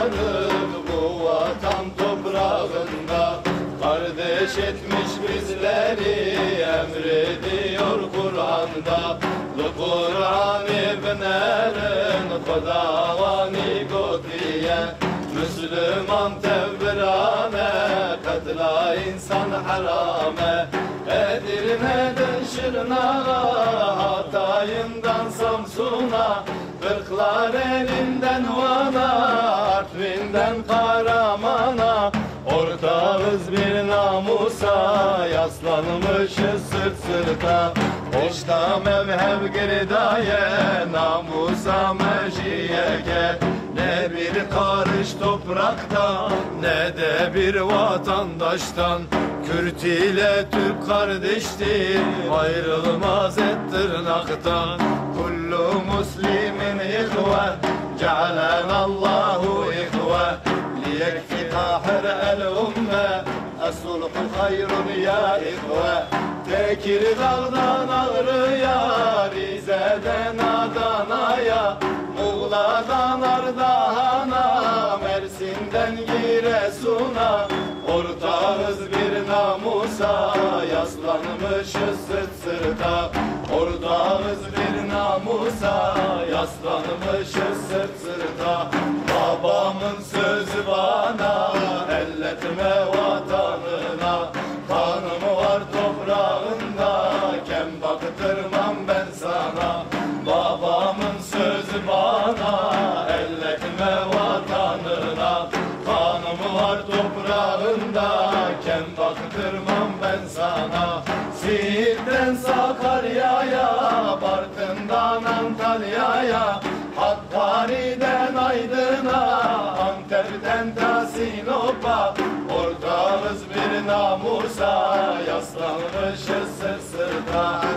varık bu vatan toprağında. Kardeş etmiş bizleri emrediyor Kur'an'da. Kur'an ibnerin Kudavani gotiye Müslüman tevbirane Katla insan harame. Edirne'den Şırnak'a Hatay'ından Samsun'a Kırklar elinden Van'a Artvin'den Karaman'a Ortağız bir namusa Yaslanmışız sırt sırta. Hoşta mevhev girdaye Namusa meşiyeke Ne bir karış topraktan Ne de bir vatandaştan. Kürt ile Türk kardeştir Ayrılmaz et tırnaktan. Kullu muslimin ihve Cealen Allahu ليكفي قاهر الأمة الصلح خير يا إخوة Tekir dağdan ağrıya, Rize'den Adana'ya, Muğla'dan Ardahan'a, Mersin'den Giresun'a, Ortağız bir namusa, yaslanmışız sırt sırta. Ortağız bir namusa, yaslanmışız sırt sırta. Babamın sözü Kem baktırmam ben sana. Siirt'ten Sakarya'ya, Bartın'dan Antalya'ya, Hakkari'den Aydın'a, Antep'ten ta Ortağız bir namusa, yaslanmışız sırt sırta.